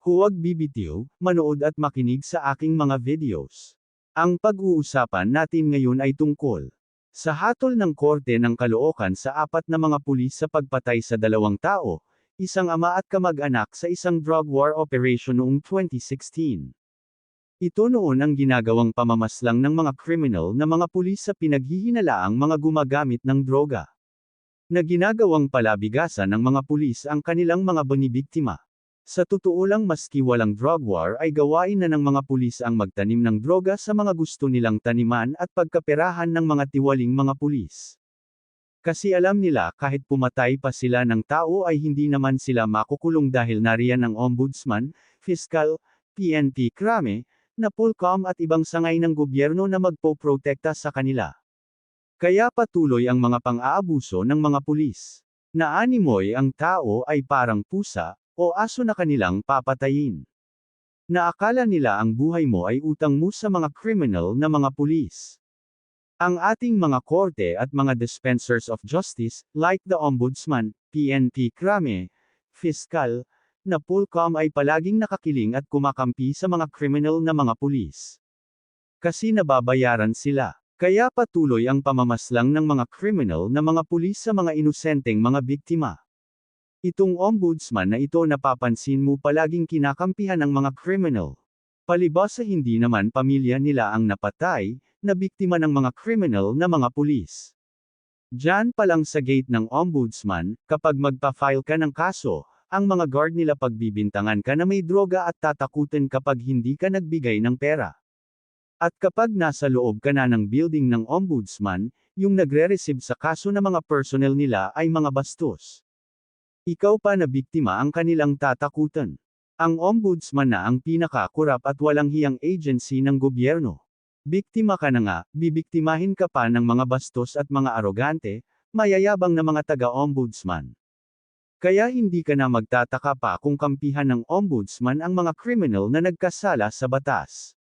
Huwag bibitiw, manood at makinig sa aking mga videos. Ang pag-uusapan natin ngayon ay tungkol sa hatol ng Korte ng Caloocan sa apat na mga pulis sa pagpatay sa dalawang tao, isang ama at kamag-anak sa isang drug war operation noong 2016. Ito noon ang ginagawang pamamaslang ng mga kriminal na mga pulis sa pinaghihinalaang mga gumagamit ng droga. Na ginagawang palabigasan ng mga pulis ang kanilang mga bonibiktima. Sa totoo lang maski walang drug war ay gawain na ng mga pulis ang magtanim ng droga sa mga gusto nilang taniman at pagkaperahan ng mga tiwaling mga pulis. Kasi alam nila kahit pumatay pa sila ng tao ay hindi naman sila makukulong dahil nariyan ang ombudsman, fiscal, PNP krame, na Pulcom at ibang sangay ng gobyerno na magpoprotekta sa kanila. Kaya patuloy ang mga pang-aabuso ng mga pulis. Naanimoy ang tao ay parang pusa, o aso na kanilang papatayin. Naakala nila ang buhay mo ay utang mo sa mga criminal na mga pulis. Ang ating mga korte at mga dispensers of justice, like the Ombudsman, PNP Krame, Fiscal, na Pulcom ay palaging nakakiling at kumakampi sa mga criminal na mga pulis. Kasi nababayaran sila. Kaya patuloy ang pamamaslang ng mga criminal na mga pulis sa mga inosenteng mga biktima. Itong ombudsman na ito napapansin mo palaging kinakampihan ng mga criminal. Palibas hindi naman pamilya nila ang napatay, na biktima ng mga criminal na mga pulis. Diyan pa lang sa gate ng ombudsman, kapag magpa-file ka ng kaso, ang mga guard nila pagbibintangan ka na may droga at tatakutin kapag hindi ka nagbigay ng pera. At kapag nasa loob ka na ng building ng ombudsman, yung nagre-receive sa kaso na mga personnel nila ay mga bastos. Ikaw pa na biktima ang kanilang tatakutan. Ang ombudsman na ang pinakakurap at walang hiyang agency ng gobyerno. Biktima ka na nga, bibiktimahin ka pa ng mga bastos at mga arogante, mayayabang na mga taga-ombudsman. Kaya hindi ka na magtataka pa kung kampihan ng ombudsman ang mga criminal na nagkasala sa batas.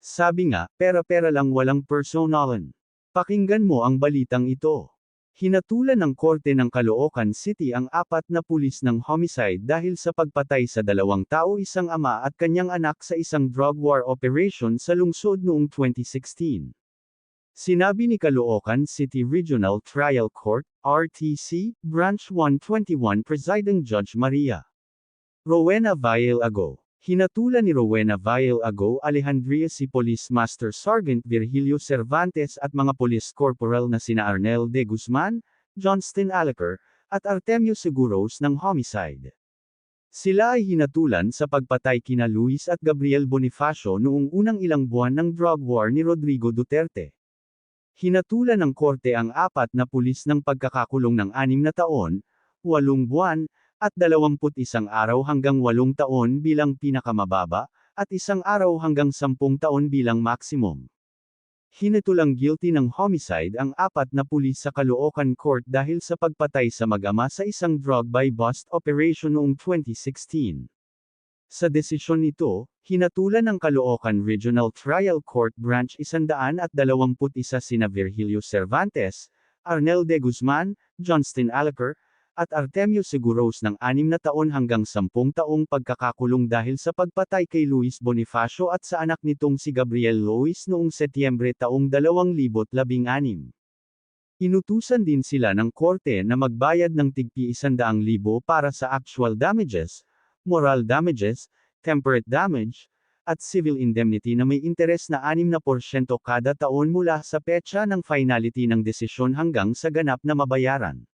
Sabi nga, pera-pera lang walang personalan. Pakinggan mo ang balitang ito. Hinatulan ng Korte ng Caloocan City ang apat na pulis ng homicide dahil sa pagpatay sa dalawang tao isang ama at kanyang anak sa isang drug war operation sa lungsod noong 2016. Sinabi ni Caloocan City Regional Trial Court, RTC, Branch 121 Presiding Judge Maria Rowena Vail Ago. Hinatulan ni Rowena Vail Ago Alejandria si Police Master Sergeant Virgilio Cervantes at mga police corporal na sina Arnel de Guzman, Johnston Alaker, at Artemio Seguros ng homicide. Sila ay hinatulan sa pagpatay kina Luis at Gabriel Bonifacio noong unang ilang buwan ng drug war ni Rodrigo Duterte. Hinatulan ng korte ang apat na pulis ng pagkakakulong ng anim na taon, walong buwan, at 21 araw hanggang 8 taon bilang pinakamababa, at isang araw hanggang 10 taon bilang maximum. Hinatulang guilty ng homicide ang apat na pulis sa Caloocan Court dahil sa pagpatay sa mag-ama sa isang drug by bust operation noong 2016. Sa desisyon nito, hinatulan ng Caloocan Regional Trial Court Branch 121 sina Virgilio Cervantes, Arnel de Guzman, Johnston Alaker, at Artemio Seguros ng 6 na taon hanggang 10 taong pagkakakulong dahil sa pagpatay kay Luis Bonifacio at sa anak nitong si Gabriel Lois noong Setyembre taong 2016. Inutusan din sila ng korte na magbayad ng tigpi 100,000 para sa actual damages, moral damages, temperate damage, at civil indemnity na may interes na 6% kada taon mula sa petsa ng finality ng desisyon hanggang sa ganap na mabayaran.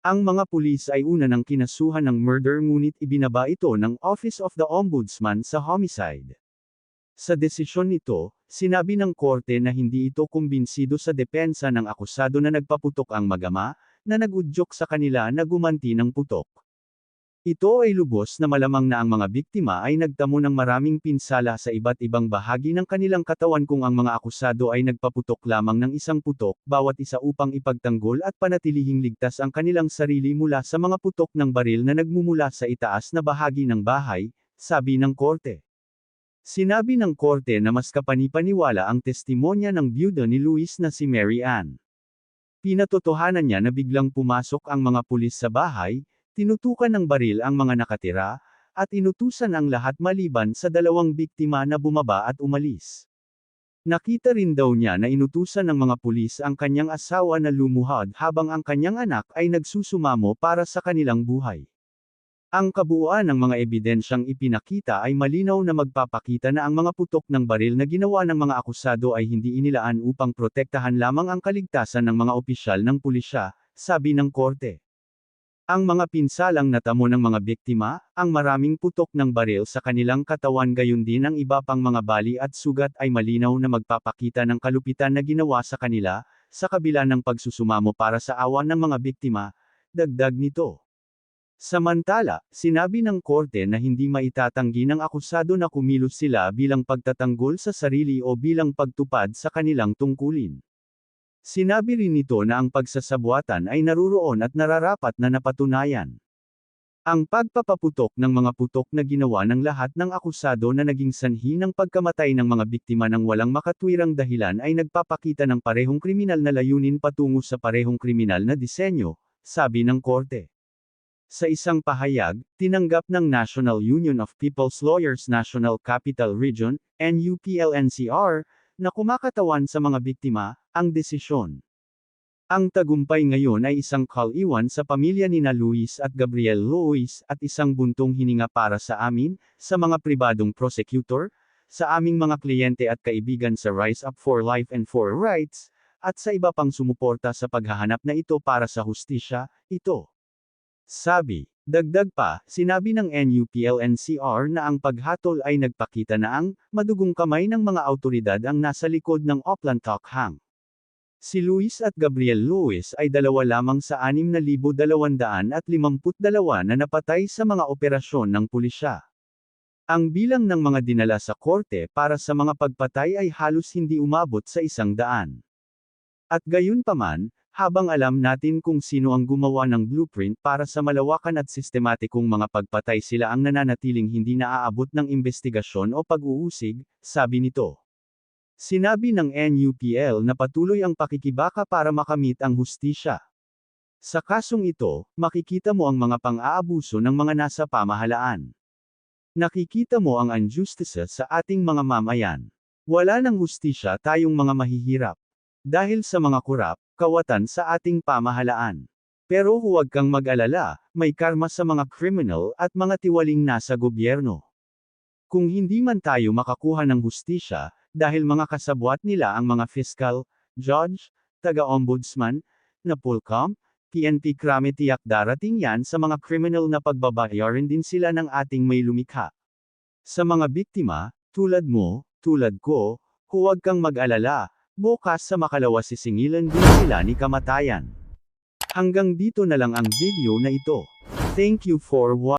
Ang mga pulis ay una ng kinasuhan ng murder ngunit ibinaba ito ng Office of the Ombudsman sa homicide. Sa desisyon nito, sinabi ng korte na hindi ito kumbinsido sa depensa ng akusado na nagpaputok ang magama, na nagudyok sa kanila na gumanti ng putok. Ito ay lubos na malamang na ang mga biktima ay nagtamo ng maraming pinsala sa iba't ibang bahagi ng kanilang katawan kung ang mga akusado ay nagpaputok lamang ng isang putok bawat isa upang ipagtanggol at panatilihing ligtas ang kanilang sarili mula sa mga putok ng baril na nagmumula sa itaas na bahagi ng bahay, sabi ng korte. Sinabi ng korte na mas kapanipaniwala ang testimonya ng byuda ni Luis na si Mary Ann. Pinatotohanan niya na biglang pumasok ang mga pulis sa bahay, tinutukan ng baril ang mga nakatira, at inutusan ang lahat maliban sa dalawang biktima na bumaba at umalis. Nakita rin daw niya na inutusan ng mga pulis ang kanyang asawa na lumuhad habang ang kanyang anak ay nagsusumamo para sa kanilang buhay. Ang kabuuan ng mga ebidensyang ipinakita ay malinaw na magpapakita na ang mga putok ng baril na ginawa ng mga akusado ay hindi inilaan upang protektahan lamang ang kaligtasan ng mga opisyal ng pulisya, sabi ng korte. Ang mga pinsalang natamo ng mga biktima, ang maraming putok ng baril sa kanilang katawan gayon din ang iba pang mga bali at sugat ay malinaw na magpapakita ng kalupitan na ginawa sa kanila, sa kabila ng pagsusumamo para sa awa ng mga biktima, dagdag nito. Samantala, sinabi ng korte na hindi maitatanggi ng akusado na kumilos sila bilang pagtatanggol sa sarili o bilang pagtupad sa kanilang tungkulin. Sinabi rin nito na ang pagsasabuatan ay naruroon at nararapat na napatunayan. Ang pagpapaputok ng mga putok na ginawa ng lahat ng akusado na naging sanhi ng pagkamatay ng mga biktima ng walang makatwirang dahilan ay nagpapakita ng parehong kriminal na layunin patungo sa parehong kriminal na disenyo, sabi ng korte. Sa isang pahayag, tinanggap ng National Union of People's Lawyers National Capital Region, NUPLNCR, na kumakatawan sa mga biktima, ang desisyon. Ang tagumpay ngayon ay isang kaliwan sa pamilya ni na Luis at Gabriel Luis at isang buntong hininga para sa amin, sa mga pribadong prosecutor, sa aming mga kliyente at kaibigan sa Rise Up for Life and for Rights, at sa iba pang sumuporta sa paghahanap na ito para sa hustisya, ito. Sabi, dagdag pa, sinabi ng NUPLNCR na ang paghatol ay nagpakita na ang madugong kamay ng mga autoridad ang nasa likod ng Oplan Talk Hang. Si Luis at Gabriel Luis ay dalawa lamang sa 6,252 na napatay sa mga operasyon ng pulisya. Ang bilang ng mga dinala sa korte para sa mga pagpatay ay halos hindi umabot sa isang daan. At gayon paman, habang alam natin kung sino ang gumawa ng blueprint para sa malawakan at sistematikong mga pagpatay sila ang nananatiling hindi naaabot ng investigasyon o pag-uusig, sabi nito. Sinabi ng NUPL na patuloy ang pakikibaka para makamit ang hustisya. Sa kasong ito, makikita mo ang mga pang-aabuso ng mga nasa pamahalaan. Nakikita mo ang unjustice sa ating mga mamayan. Wala ng hustisya tayong mga mahihirap. Dahil sa mga kurap, kawatan sa ating pamahalaan. Pero huwag kang mag-alala, may karma sa mga criminal at mga tiwaling nasa gobyerno. Kung hindi man tayo makakuha ng hustisya, dahil mga kasabwat nila ang mga fiscal, judge, taga-ombudsman, na pulcom, PNP krame tiyak darating yan sa mga criminal na pagbabayarin din sila ng ating may lumikha. Sa mga biktima, tulad mo, tulad ko, huwag kang mag-alala, bukas sa makalawa sisingilan din sila ni kamatayan. Hanggang dito na lang ang video na ito. Thank you for watching.